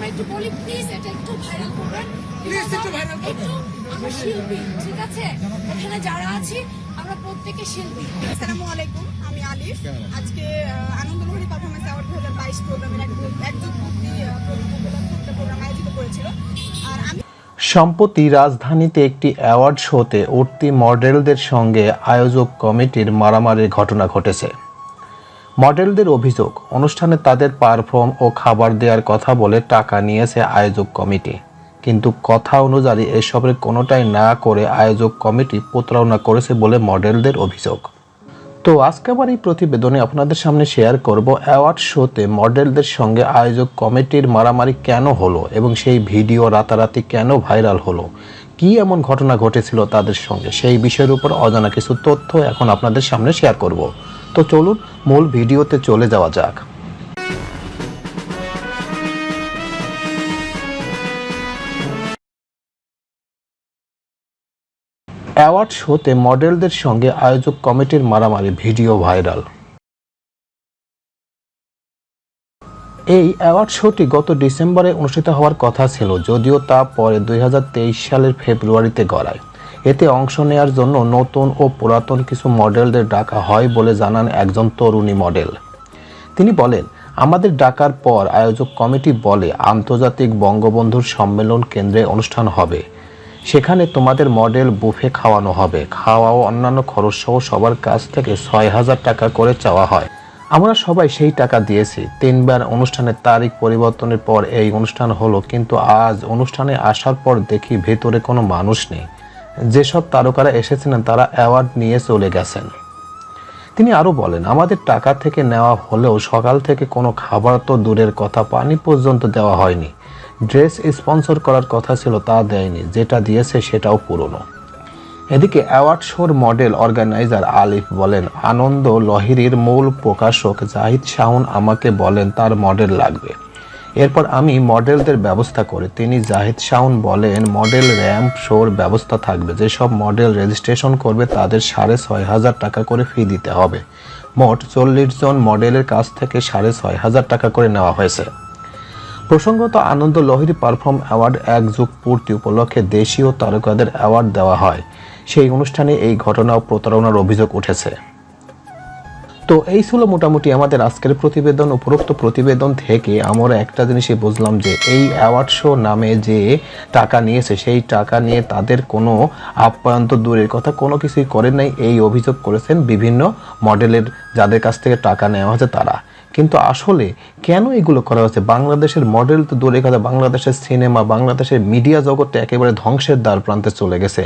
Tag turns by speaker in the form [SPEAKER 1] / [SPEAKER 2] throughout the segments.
[SPEAKER 1] আমরা একটু বলি প্লিজ এটা একটু ভাইরাল করবেন।
[SPEAKER 2] Please একটু viral
[SPEAKER 1] একটু আমরা শিল্পী ঠিক আছে? এখানে যারা আছি আমরা প্রত্যেকে শিল্পী।
[SPEAKER 3] আসসালামু আলাইকুম আমি আলিফ। আজকে আনন্দমোহনী পারফরমেন্স অ্যাওয়ার্ড দু হাজার বাইশ প্রোগ্রামের এক মুক্তি প্রোগ্রাম আয়োজিত করেছিল। আর আমি
[SPEAKER 4] সম্প্রতি রাজধানীতে একটি অ্যাওয়ার্ড শোতে উঠতি মডেলদের সঙ্গে আয়োজক কমিটির মারামারির ঘটনা ঘটেছে। মডেলদের অভিযোগ, অনুষ্ঠানে তাদের পারফর্ম ও খাবার দেওয়ার কথা বলে টাকা নিয়েছে আয়োজক কমিটি। কিন্তু কথা অনুযায়ী এসবের কোনোটাই না করে আয়োজক কমিটি প্রতারণা করেছে বলে মডেলদের অভিযোগ। তো আজকে আবার এই প্রতিবেদনে আপনাদের সামনে শেয়ার করব অ্যাওয়ার্ড শোতে মডেলদের সঙ্গে আয়োজক কমিটির মারামারি কেন হলো এবং সেই ভিডিও রাতারাতি কেন ভাইরাল হলো? কি এমন ঘটনা ঘটেছিল তাদের সঙ্গে? সেই বিষয়ের উপর অজানা কিছু তথ্য এখন আপনাদের সামনে শেয়ার করব। তো চলুন মূল ভিডিওতে চলে যাওয়া যাক। অ্যাওয়ার্ড শোতে মডেলদের সঙ্গে আয়োজক কমিটির মারামারি ভিডিও ভাইরাল। এই অ্যাওয়ার্ড শোটি গত ডিসেম্বরে অনুষ্ঠিত হওয়ার কথা ছিল, যদিও তা পরে দুই হাজার তেইশ সালের ফেব্রুয়ারিতে গড়ায়। এতে অংশ নেওয়ার জন্য নতুন ও পুরাতন কিছু মডেলদের ডাকা হয় বলে জানান একজন তরুণী মডেল। তিনি বলেন, আমাদের ডাকার পর আয়োজক কমিটি বলে আন্তর্জাতিক বঙ্গবন্ধুর সম্মেলন কেন্দ্রে অনুষ্ঠান হবে। সেখানে তোমাদের মডেল বুফে খাওয়ানো হবে। খাওয়া ও অন্যান্য খরচ সহ সবার কাছ থেকে ছয় হাজার টাকা করে চাওয়া হয়। আমরা সবাই সেই টাকা দিয়েছি। তিনবার অনুষ্ঠানের তারিখ পরিবর্তনের পর এই অনুষ্ঠান হলো, কিন্তু আজ অনুষ্ঠানে আসার পর দেখি ভেতরে কোনো মানুষ নেই। যেসব তারকারা এসেছিলেন, তারা অ্যাওয়ার্ড নিয়ে চলে গেছেন। তিনি আরও বলেন, আমাদের টাকা থেকে নেওয়া হলেও সকাল থেকে কোনো খাবার তো দূরের কথা, পানি পর্যন্ত দেওয়া হয়নি। ড্রেস স্পন্সর করার কথা ছিল, তা দেয়নি। যেটা দিয়েছে সেটাও পুরনো। এদিকে অ্যাওয়ার্ড শোর মডেল অর্গানাইজার আলিফ বলেন, আনন্দ লহিরির মূল প্রকাশক জাহিদ শাহুন আমাকে বলেন, তার মডেল লাগবে। এরপর আমি মডেলদের ব্যবস্থা করি। তিনি জাহিদ শাহুন বলেন, মডেল র্যাম্প শোর ব্যবস্থা থাকবে। যেসব মডেল রেজিস্ট্রেশন করবে, তাদের সাড়ে ছয় হাজার টাকা করে ফি দিতে হবে। মোট চল্লিশ জন মডেলের কাছ থেকে সাড়ে ছয় হাজার টাকা করে নেওয়া হয়েছে। প্রসঙ্গত, আনন্দ লহিরি পারফর্ম অ্যাওয়ার্ড এক যুগ পূর্তি উপলক্ষে দেশীয় তারকাদের অ্যাওয়ার্ড দেওয়া হয়। সেই অনুষ্ঠানে এই ঘটনা ও প্রতারণার অভিযোগ উঠেছে। তো এই ছিল মোটামুটি আমাদের আজকের প্রতিবেদন, উপরোক্ত প্রতিবেদন থেকে আমরা একটা জিনিসই বুঝলাম যে এই অ্যাওয়ার্ড শো নামে যে টাকা নিয়েছে, সেই টাকা নিয়ে তাদের কোনো আপ্যায়ন তো দূরের কথা, কোনো কিছুই করেন নাই। এই অভিযোগ করেছেন বিভিন্ন মডেলের যাদের কাছ থেকে টাকা নেওয়া হয়েছে তারা। কিন্তু আসলে কেন এগুলো করা হচ্ছে বাংলাদেশের মডেল তো দূরে কথা, বাংলাদেশের সিনেমা বাংলাদেশের মিডিয়া জগৎটা একেবারে ধ্বংসের দ্বার প্রান্তে চলে গেছে।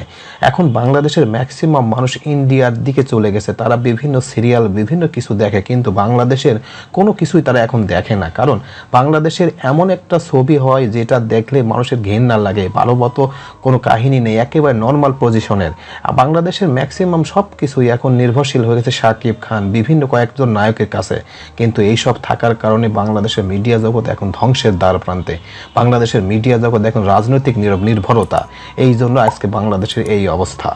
[SPEAKER 4] এখন বাংলাদেশের ম্যাক্সিমাম মানুষ ইন্ডিয়ার দিকে চলে গেছে, তারা বিভিন্ন সিরিয়াল বিভিন্ন কিছু দেখে, কিন্তু বাংলাদেশের কোনো কিছুই তারা এখন দেখে না। কারণ বাংলাদেশের এমন একটা ছবি হয় যেটা দেখলে মানুষের ঘেন্না লাগে, ভালো মতো কোনো কাহিনী নেই, একেবারে নর্মাল পজিশনের বাংলাদেশের ম্যাক্সিমাম সব কিছুই এখন নির্ভরশীল হয়ে গেছে শাকিব খান, বিভিন্ন কয়েকজন নায়কের কাছে। কিন্তু এইসব থাকার কারণে বাংলাদেশের মিডিয়া জগৎ এখন ধ্বংসের দ্বার প্রান্তে। বাংলাদেশের মিডিয়া জগৎ এখন রাজনৈতিক নির- নির্ভরতা। এই জন্য আজকে বাংলাদেশের এই অবস্থা।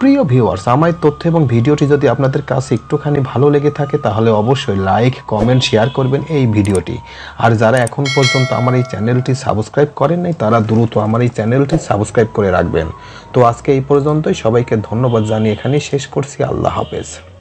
[SPEAKER 4] প্রিয় ভিউয়ার্স আমার তথ্য এবং ভিডিওটি যদি আপনাদের কাছে একটুখানি ভালো লেগে থাকে, তাহলে অবশ্যই লাইক কমেন্ট শেয়ার করবেন এই ভিডিওটি। আর যারা এখন পর্যন্ত আমার এই চ্যানেলটি সাবস্ক্রাইব করেন নাই, তারা দ্রুত আমার এই চ্যানেলটি সাবস্ক্রাইব করে রাখবেন। তো আজকে এই পর্যন্তই। সবাইকে ধন্যবাদ জানিয়ে এখানেই শেষ করছি। আল্লাহ হাফেজ।